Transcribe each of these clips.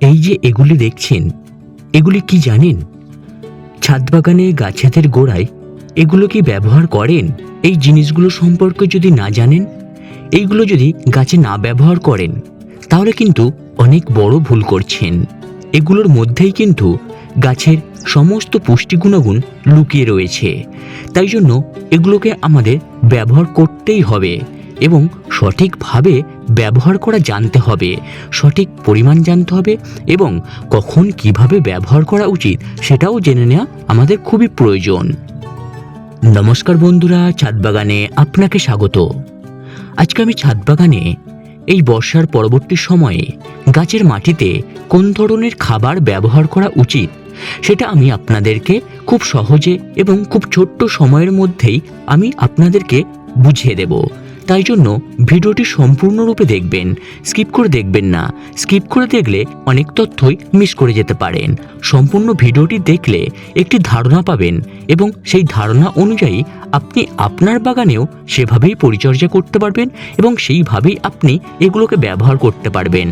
এই যে এগুলি দেখছেন, এগুলি কি জানেন? ছাদ বাগানে গাছেদের গোড়ায় এগুলো কি ব্যবহার করেন? এই জিনিসগুলো সম্পর্কে যদি না জানেন, এইগুলো যদি গাছে না ব্যবহার করেন, তাহলে কিন্তু অনেক বড় ভুল করছেন। এগুলোর মধ্যেই কিন্তু গাছের সমস্ত পুষ্টি গুণাগুণ লুকিয়ে রয়েছে। তাই জন্য এগুলোকে আমাদের ব্যবহার করতেই হবে। এবং সঠিকভাবে ব্যবহার করা জানতে হবে। সঠিক পরিমাণ জানতে হবে এবং কখন কীভাবে ব্যবহার করা উচিত সেটাও জেনে নেওয়া আমাদের খুবই প্রয়োজন। নমস্কার বন্ধুরা ছাদ বাগানে আপনাকে স্বাগত। আজকে আমি ছাদ বাগানে এই বর্ষার পরবর্তী সময়ে গাছের মাটিতে কোন ধরনের খাবার ব্যবহার করা উচিত সেটা আমি আপনাদেরকে খুব সহজে এবং খুব ছোট্ট সময়ের মধ্যেই আমি আপনাদেরকে বুঝিয়ে দেব। তাই জন্য ভিডিওটি সম্পূর্ণরূপে দেখবেন। স্কিপ করে দেখবেন না। স্কিপ করে দেখলে অনেক তথ্যই মিস করে যেতে পারেন। সম্পূর্ণ ভিডিওটি দেখলে একটি ধারণা পাবেন এবং সেই ধারণা অনুযায়ী আপনি আপনার বাগানেও সেভাবেই পরিচর্যা করতে পারবেন এবং সেইভাবেই আপনি এগুলোকে ব্যবহার করতে পারবেন।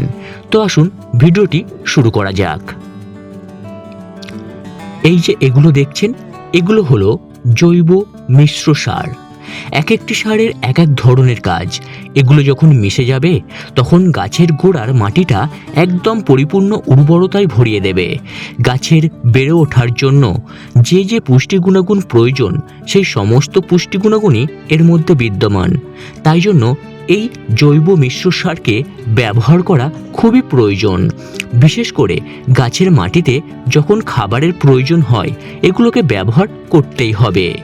তো আসুন ভিডিওটি শুরু করা যাক। এই যে এগুলো দেখছেন, এগুলো হলো জৈব মিশ্র সার। এক একটি সারের এক এক ধরনের কাজ এগুলো যখন মিশে যাবে, তখন গাছের গোড়ার মাটিটা একদম পরিপূর্ণ উর্বরতায় ভরিয়ে দেবে। গাছের বেড়ে ওঠার জন্য যে যে পুষ্টি গুণাগুণ প্রয়োজন, সেই সমস্ত পুষ্টি গুণাগুণই এর মধ্যে বিদ্যমান। তাই জন্য এই জৈব মিশ্র সারকে ব্যবহার করা খুবই প্রয়োজন। বিশেষ করে গাছের মাটিতে যখন খাবারের প্রয়োজন হয়, এগুলোকে ব্যবহার করতেই হবে।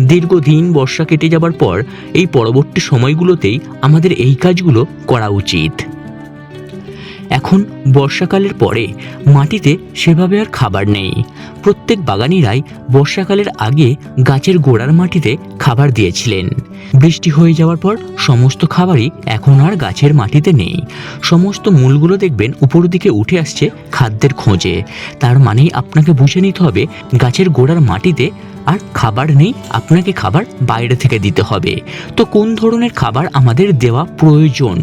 দীর্ঘদিন বর্ষা কেটে যাবার পর এই পরবর্তী সময়গুলোতেই আমাদের এই কাজগুলো করা উচিত। এখন বর্ষাকালের পরে মাটিতে সেভাবে আর খাবার নেই। প্রত্যেক বাগানিরাই বর্ষাকালের আগে গাছের গোড়ার মাটিতে খাবার দিয়েছিলেন। বৃষ্টি হয়ে যাওয়ার পর সমস্ত খাবারই এখন আর গাছের মাটিতে নেই। সমস্ত মূলগুলো দেখবেন উপর দিকে উঠে আসছে খাদ্যের খোঁজে। তার মানেই আপনাকে বুঝে নিতে হবে গাছের গোড়ার মাটিতে আর খাবার নেই, আপনাকে খাবার বাইরে থেকে দিতে হবে। তো কোন ধরনের খাবার আমাদের দেওয়া প্রয়োজন?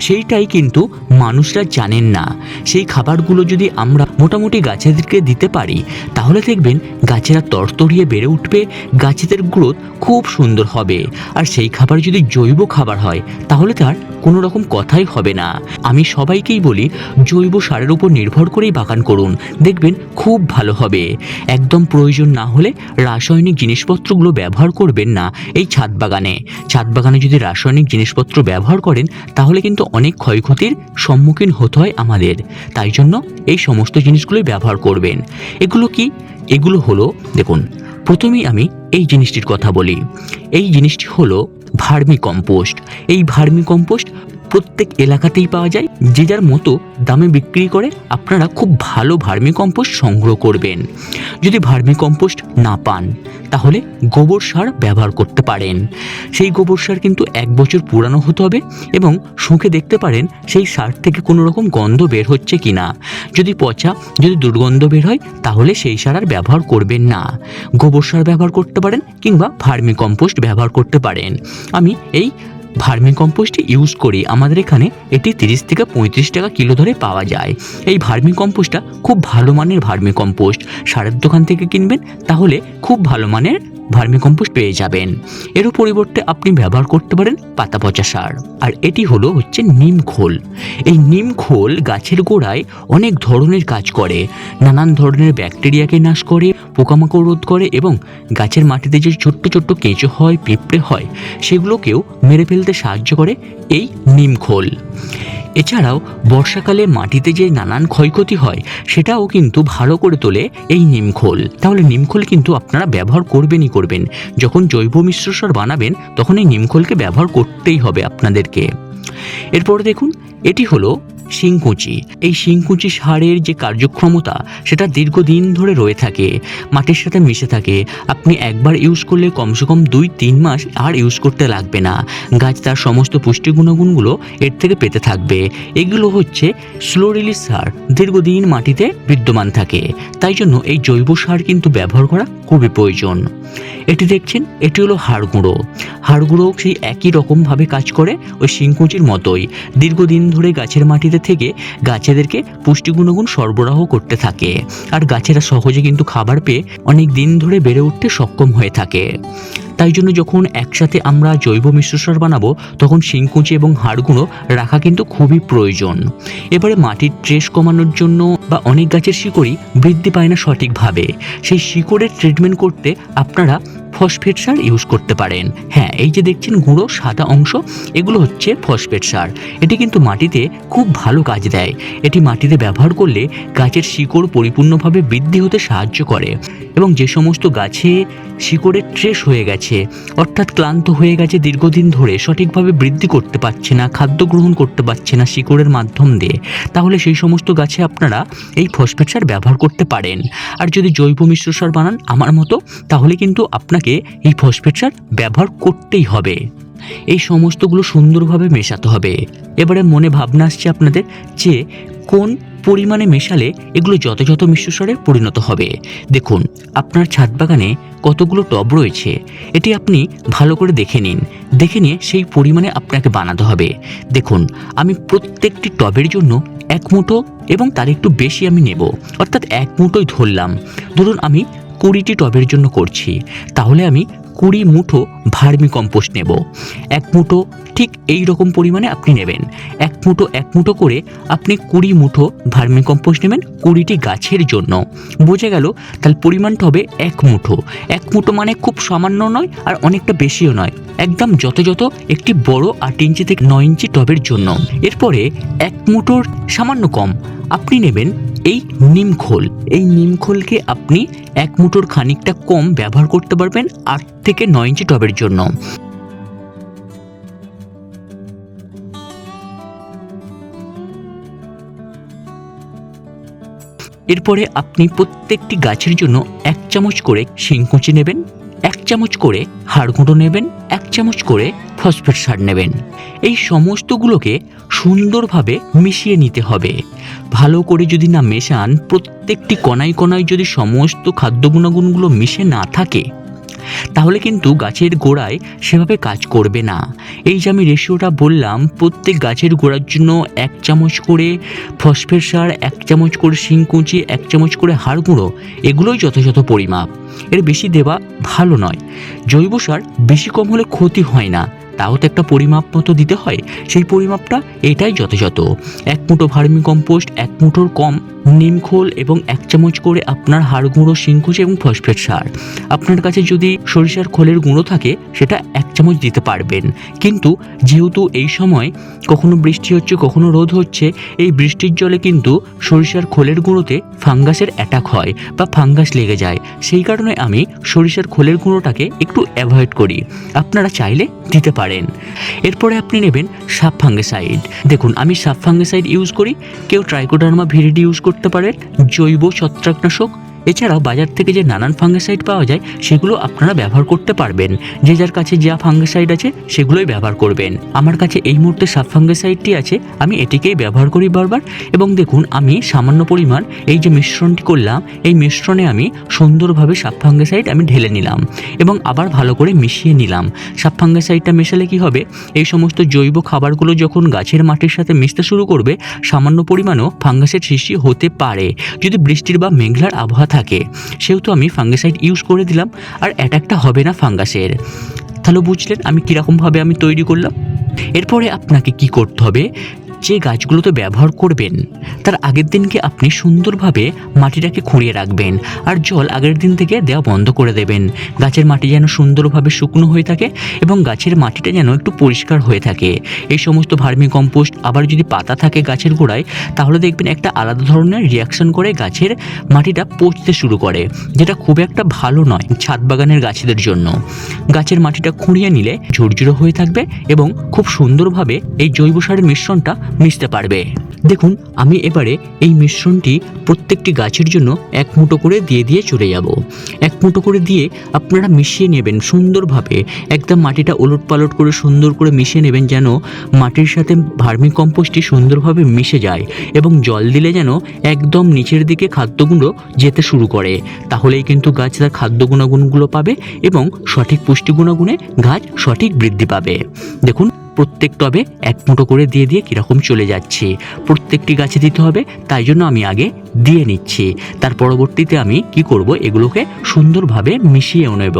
সেইটাই কিন্তু মানুষরা জানেন না। সেই খাবারগুলো যদি আমরা মোটামুটি গাছেদেরকে দিতে পারি, তাহলে দেখবেন গাছেরা তরতরিয়ে বেড়ে উঠবে, গাছেদের গ্রোথ খুব সুন্দর হবে। আর সেই খাবার যদি জৈব খাবার হয়, তাহলে তার কোনো রকম কথাই হবে না। আমি সবাইকেই বলি, জৈব সারের উপর নির্ভর করেই বাগান করুন। দেখবেন খুব ভালো হবে। একদম প্রয়োজন না হলে রাসায়নিক জিনিসপত্রগুলো ব্যবহার করবেন না এই ছাদ বাগানে। ছাদ বাগানে যদি রাসায়নিক জিনিসপত্র ব্যবহার করেন, তাহলে কিন্তু অনেক ক্ষয়ক্ষতির সম্মুখীন হতে হয় আমাদের। তাই জন্য এই সমস্ত জিনিসগুলোই ব্যবহার করবেন। এগুলো কি? এগুলো হলো, দেখুন, প্রথমেই আমি এই জিনিসটির কথা বলি। এই জিনিসটি হলো ভার্মি কম্পোস্ট। এই ভার্মি কম্পোস্ট প্রত্যেক এলাকাতেই পাওয়া যায়। যে যার মতো দামে বিক্রি করে আপনারা খুব ভালো ভার্মি কম্পোস্ট সংগ্রহ করবেন। যদি ভার্মি কম্পোস্ট না পান, তাহলে গোবর সার ব্যবহার করতে পারেন। সেই গোবর সার কিন্তু এক বছর পুরানো হতে হবে এবং শুঁকে দেখতে পারেন সেই সার থেকে কোনো রকম গন্ধ বের হচ্ছে কি না যদি পচা, যদি দুর্গন্ধ বের হয়, তাহলে সেই সার আর ব্যবহার করবেন না। গোবর সার ব্যবহার করতে পারেন কিংবা ভার্মি কম্পোস্ট ব্যবহার করতে পারেন। আমি এই ভার্মি কম্পোস্টই ইউজ করি আমাদের এখানে এটি তিরিশ থেকে পঁয়ত্রিশ টাকা কিলো ধরে পাওয়া যায়। এই ভার্মি কম্পোস্টটা খুব ভালো মানের ভার্মি কম্পোস্ট। সারের দোকান থেকে কিনবেন, তাহলে খুব ভালো মানের ভার্মি কম্পোস্ট পেয়ে যাবেন। এরও পরিবর্তে আপনি ব্যবহার করতে পারেন পাতা পচা সার। আর এটি হলো হচ্ছে নিম খোল। এই নিম খোল গাছের গোড়ায় অনেক ধরনের কাজ করে। নানান ধরনের ব্যাকটেরিয়াকে নাশ করে, পোকামাকড় রোধ করে এবং গাছের মাটিতে যে ছোট্ট ছোট্ট কেঁচো হয়, পিঁপড়ে হয়, সেগুলোকেও মেরে ফেলতে সাহায্য করে এই নিম খোল। এছাড়াও বর্ষাকালে মাটিতে যে নানান ক্ষয়ক্ষতি হয়, সেটাও কিন্তু ভালো করে তোলে এই নিমখোল তাহলে নিমখোল কিন্তু আপনারা ব্যবহার করবেনই করবেন। যখন জৈব মিশ্র সার বানাবেন তখন এই নিমখোলকে ব্যবহার করতেই হবে আপনাদেরকে। এরপরে দেখুন এটি হলো শিংকুচি। এই শিংকুচি সারের যে কার্যক্ষমতা, সেটা দীর্ঘদিন ধরে রয়ে থাকে, মাটির সাথে মিশে থাকে। আপনি একবার ইউজ করলে কমসে কম দুই, তিন মাস আর ইউজ করতে লাগবে না। গাছ তার সমস্ত পুষ্টি গুণগুণগুলো এর থেকে পেতে থাকবে। এগুলো হচ্ছে স্লো রিলিজ সার, দীর্ঘদিন মাটিতে বিদ্যমান থাকে। তাই জন্য এই জৈব সার কিন্তু ব্যবহার করা খুবই প্রয়োজন। এটি দেখছেন, এটি হলো হাড় গুঁড়ো। হাড় গুঁড়ো সেই একই রকমভাবে কাজ করে ওই শিংকুচির মতোই। দীর্ঘদিন ধরে গাছের মাটিতে থেকে গাছেদেরকে পুষ্টি গুণগুণ সরবরাহ করতে থাকে। আর গাছেরা সহজে কিন্তু খাবার পেয়ে অনেক দিন ধরে বেড়ে উঠতে সক্ষম হয়ে থাকে। তাই জন্য যখন একসাথে আমরা জৈব মিশ্র সার বানাবো, তখন শিংকুচি এবং হাড়গুঁড়ো রাখা কিন্তু খুবই প্রয়োজন। এবারে মাটির ট্রেস কমানোর জন্য বা অনেক গাছের শিকড়ই বৃদ্ধি পায় না সঠিকভাবে। সেই শিকড়ের ট্রিটমেন্ট করতে আপনারা ফসফেট সার ইউজ করতে পারেন। হ্যাঁ এই যে দেখছেন গুঁড়ো, সাদা অংশ, এগুলো হচ্ছে ফসফেট সার। এটি কিন্তু মাটিতে খুব ভালো কাজ দেয়। এটি মাটিতে ব্যবহার করলে গাছের শিকড় পরিপূর্ণভাবে বৃদ্ধি হতে সাহায্য করে। এবং যে সমস্ত গাছে শিকড়ের ট্রেস হয়ে গেছে অর্থাৎ ক্লান্ত হয়ে গেছে দীর্ঘদিন ধরে, সঠিকভাবে বৃদ্ধি করতে পারছে না, খাদ্য গ্রহণ করতে পারছে না শিকড়ের মাধ্যম দিয়ে। তাহলে সেই সমস্ত গাছে আপনারা এই ফসফেট সার ব্যবহার করতে পারেন। আর যদি জৈব মিশ্র সার বানান আমার মতো, তাহলে কিন্তু আপনাকে এই ফসফেট সার ব্যবহার করতেই হবে। এই সমস্তগুলো সুন্দরভাবে মেশাতে হবে। এবারে মনে ভাবনা আসছে আপনাদের যে কোন পরিমাণে মেশালে এগুলো যথাযথ মিশ্র পরিণত হবে। দেখুন, আপনার ছাদ বাগানে কতগুলো টব রয়েছে। এটি আপনি ভালো করে দেখে নিন। দেখে নিয়ে সেই পরিমাণে আপনাকে বানাতে হবে। দেখুন, আমি প্রত্যেকটি টবের জন্য এক মুঠো এবং তার একটু বেশি আমি নেব। অর্থাৎ এক মুঠোই ধরলাম। ধরুন, আমি কুড়িটি টবের জন্য করছি। তাহলে আমি কুড়ি মুঠো ভার্মি কম্পোস্ট নেব। এক মুঠো ঠিক এই রকম পরিমাণে আপনি নেবেন। এক মুঠো এক মুঠো করে আপনি কুড়ি মুঠো ভার্মি কম্পোস্ট নেবেন কুড়িটি গাছের জন্য। বোঝা গেল, তাহলে পরিমাণটা হবে এক মুঠো। এক মুঠো মানে খুব সামান্য নয় আর অনেকটা বেশিও নয়। একদম যথাযথ একটি বড় আট ইঞ্চি থেকে নয় ইঞ্চি টবের জন্য। এরপরে এক মুঠোর সামান্য কম আপনি নেবেন এই নিমখোল এই নিমখোলকে আপনি এক মুঠোর খানিকটা কম ব্যবহার করতে পারবেন আট থেকে নয় ইঞ্চি টবের জন্য। এরপরে আপনি প্রত্যেকটি গাছের জন্য এক চামচ করে শিংকুচি নেবেন, এক চামচ করে হাড়গুঁড়ো নেবেন, এক চামচ করে ফসফেট সার নেবেন। এই সমস্তগুলোকে সুন্দরভাবে মিশিয়ে নিতে হবে। ভালো করে যদি না মেশান, প্রত্যেকটি কণায় কণায় যদি সমস্ত খাদ্য গুণাগুণগুলো মিশে না থাকে তাহলে কিন্তু গাছের গোড়ায় সেভাবে কাজ করবে না। এই যে আমি রেশিওটা বললাম, প্রত্যেক গাছের গোড়ার জন্য এক চামচ করে ফসফেট সার, এক চামচ করে শিংকুচি এক চামচ করে হাড় গুঁড়ো, এগুলোই যথাযথ পরিমাপ। এর বেশি দেওয়া ভালো নয়। জৈব সার বেশি কম হলে ক্ষতি হয় না। তাও তো একটা পরিমাপ মতো দিতে হয়। সেই পরিমাপটা এটাই যথাযথ। এক মুঠো ভার্মি কম্পোস্ট, এক মুঠোর কম নিমখোল এবং এক চামচ করে আপনার হাড় গুঁড়ো শিংকুচি এবং ফসফেট সার। আপনার কাছে যদি সরিষার খোলের গুঁড়ো থাকে, সেটা এক চামচ দিতে পারবেন। কিন্তু যেহেতু এই সময় কখনো বৃষ্টি হচ্ছে, কখনো রোদ হচ্ছে, এই বৃষ্টির জলে কিন্তু সরিষার খোলের গুঁড়োতে ফাঙ্গাসের অ্যাটাক হয় বা ফাঙ্গাস লেগে যায়। সেই কারণে আমি সরিষার খোলের গুঁড়োটাকে একটু অ্যাভয়েড করি। আপনারা চাইলে দিতে পারেন। এরপরে আপনি নেবেন সাপ ফাঙ্গিসাইড। দেখুন, আমি সাপ ফাঙ্গিসাইড ইউজ করি। কেউ ট্রাইকোডার্মা ভিরিডি ইউজ করতে পারেন, জৈব ছত্রাকনাশক এছাড়াও বাজার থেকে যে নানান ফাঙ্গিসাইড পাওয়া যায়, সেগুলো আপনারা ব্যবহার করতে পারবেন। যে যার কাছে যা ফাঙ্গিসাইড আছে, সেগুলোই ব্যবহার করবেন। আমার কাছে এই মুহূর্তে সাব ফাঙ্গিসাইডটি আছে, আমি এটিকেই ব্যবহার করি বারবার। এবং দেখুন, আমি সামান্য পরিমাণ এই যে মিশ্রণটি করলাম, এই মিশ্রণে আমি সুন্দরভাবে সাব ফাঙ্গিসাইড আমি ঢেলে নিলাম এবং আবার ভালো করে মিশিয়ে নিলাম। সাব ফাঙ্গিসাইডটা মেশালে কি হবে? এই সমস্ত জৈব খাবারগুলো যখন গাছের মাটির সাথে মিশতে শুরু করবে, সামান্য পরিমাণও ফাঙ্গাসের সৃষ্টি হতে পারে। যদি বৃষ্টির বা মেঘলার আবহাওয়া থাকে। সেহেতু আমি ফাঙ্গিসাইড ইউজ করে দিলাম, আর অ্যাটাকটা হবে না ফাঙ্গাসের তাহলে বুঝলেন আমি কীরকমভাবে আমি তৈরি করলাম। এরপরে আপনাকে কি করতে হবে? যে গাছগুলোতে ব্যবহার করবেন, তার আগের দিনকে আপনি সুন্দরভাবে মাটিটাকে খুঁড়িয়ে রাখবেন আর জল আগের দিন থেকে দেওয়া বন্ধ করে দেবেন। গাছের মাটি যেন সুন্দরভাবে শুকনো হয়ে থাকে এবং গাছের মাটিটা যেন একটু পরিষ্কার হয়ে থাকে। এই সমস্ত ভার্মি কম্পোস্ট আবার যদি পাতা থাকে গাছের গোড়ায়, তাহলে দেখবেন একটা আলাদা ধরনের রিয়াকশন করে গাছের মাটিটা পচতে শুরু করে, যেটা খুব একটা ভালো নয় ছাদ বাগানের গাছেদের জন্য। গাছের মাটিটা খুঁড়িয়ে নিলে ঝুরঝুরো হয়ে থাকবে এবং খুব সুন্দরভাবে এই জৈব সারের মিশ্রণটা মিশতে পারবে। দেখুন, আমি এবারে এই মিশ্রণটি প্রত্যেকটি গাছের জন্য এক মুঠো করে দিয়ে দিয়ে চলে যাব। এক মুঠো করে দিয়ে আপনারা মিশিয়ে নেবেন সুন্দরভাবে। একদম মাটিটা ওলট পালট করে সুন্দর করে মিশিয়ে নেবেন যেন মাটির সাথে ভার্মি কম্পোস্টটি সুন্দরভাবে মিশে যায় এবং জল দিলে যেন একদম নিচের দিকে খাদ্যগুলো যেতে শুরু করে। তাহলেই কিন্তু গাছ তার খাদ্য গুণাগুণগুলো পাবে এবং সঠিক পুষ্টি গুণাগুণে গাছ সঠিক বৃদ্ধি পাবে। দেখুন প্রত্যেক টবে এক মুঠো করে দিয়ে দিয়ে কীরকম চলে যাচ্ছে। প্রত্যেকটি গাছে দিতে হবে, তাই জন্য আমি আগে দিয়ে নিচ্ছি। তার পরবর্তীতে আমি কি করব? এগুলোকে সুন্দরভাবে মিশিয়েও নেব।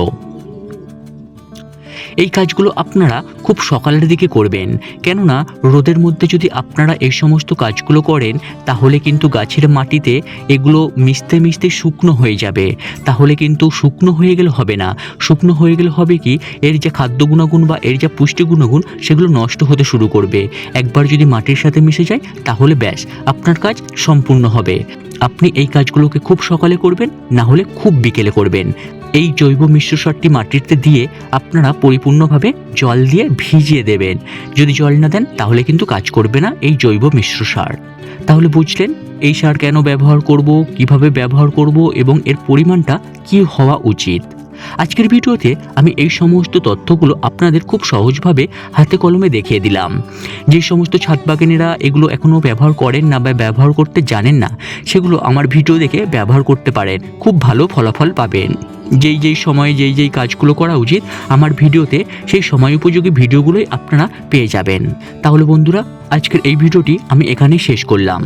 এই কাজগুলো আপনারা খুব সকালের দিকে করবেন। কেননা, রোদের মধ্যে যদি আপনারা এই সমস্ত কাজগুলো করেন, তাহলে কিন্তু গাছের মাটিতে এগুলো মিশতে মিশতে শুকনো হয়ে যাবে। তাহলে কিন্তু শুকনো হয়ে গেলে হবে না। শুকনো হয়ে গেলে হবে কি, এর যে খাদ্য গুণাগুণ বা এর যে পুষ্টি গুণাগুণ, সেগুলো নষ্ট হতে শুরু করবে। একবার যদি মাটির সাথে মিশে যায়, তাহলে ব্যাস, আপনার কাজ সম্পূর্ণ হবে। আপনি এই কাজগুলোকে খুব সকালে করবেন, না হলে খুব বিকেলে করবেন। এই জৈব মিশ্র সারটি মাটিতে দিয়ে আপনারা পরিপূর্ণভাবে জল দিয়ে ভিজিয়ে দেবেন। যদি জল না দেন, তাহলে কিন্তু কাজ করবে না এই জৈব মিশ্র সার। তাহলে বুঝলেন এই সার কেন ব্যবহার করব, কীভাবে ব্যবহার করব এবং এর পরিমাণটা কি হওয়া উচিত। আজকের ভিডিওতে আমি এই সমস্ত তথ্যগুলো আপনাদের খুব সহজভাবে হাতে কলমে দেখিয়ে দিলাম। যে সমস্ত ছাদ বাগানেরা এগুলো এখনও ব্যবহার করেন না বা ব্যবহার করতে জানেন না, সেগুলো আমার ভিডিও দেখে ব্যবহার করতে পারেন। খুব ভালো ফলাফল পাবেন। যেই যেই সময়ে যেই যেই কাজগুলো করা উচিত, আমার ভিডিওতে সেই সময় উপযোগী ভিডিওগুলোই আপনারা পেয়ে যাবেন। তাহলে বন্ধুরা, আজকের এই ভিডিওটি আমি এখানেই শেষ করলাম।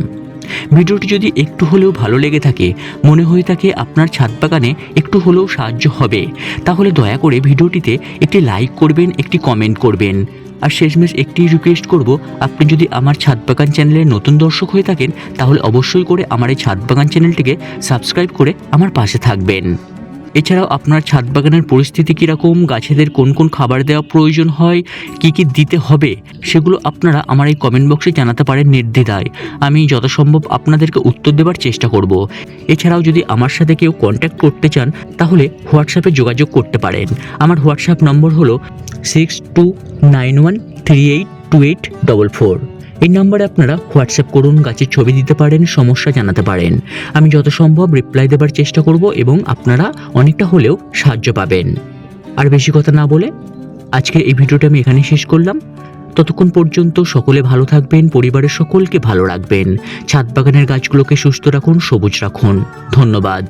ভিডিওটি যদি একটু হলেও ভালো লেগে থাকে, মনে হয়ে থাকে আপনার ছাদ বাগানে একটু হলেও সাহায্য হবে। তাহলে দয়া করে ভিডিওটিতে একটি লাইক করবেন, একটি কমেন্ট করবেন। আর শেষমেশ একটি রিকোয়েস্ট করব, আপনি যদি আমার ছাদ বাগান চ্যানেলের নতুন দর্শক হয়ে থাকেন, তাহলে অবশ্যই করে আমার এই ছাদ বাগান চ্যানেলটিকে সাবস্ক্রাইব করে আমার পাশে থাকবেন। এছাড়াও আপনার ছাদ বাগানের পরিস্থিতি কীরকম? গাছেদের কোন কোন খাবার দেওয়া প্রয়োজন হয়? কি কি দিতে হবে? সেগুলো আপনারা আমার এই কমেন্ট বক্সে জানাতে পারেন নির্দ্বিধায়। আমি যথাসম্ভব আপনাদেরকে উত্তর দেওয়ার চেষ্টা করব। এছাড়াও যদি আমার সাথে কেউ কন্ট্যাক্ট করতে চান, তাহলে হোয়াটসঅ্যাপে যোগাযোগ করতে পারেন। আমার হোয়াটসঅ্যাপ নম্বর হলো six two nine one three eight two eight double four এই নাম্বারে আপনারা হোয়াটসঅ্যাপ করুন, গাছের ছবি দিতে পারেন, সমস্যা জানাতে পারেন। আমি যত সম্ভব রিপ্লাই দেবার চেষ্টা করব এবং আপনারা অনেকটা হলেও সাহায্য পাবেন। আর বেশি কথা না বলে আজকের এই ভিডিওটা আমি এখানে শেষ করলাম। ততক্ষণ পর্যন্ত সকলে ভালো থাকবেন, পরিবারের সকলকে ভালো রাখবেন। ছাদ বাগানের গাছগুলোকে সুস্থ রাখুন, সবুজ রাখুন। ধন্যবাদ।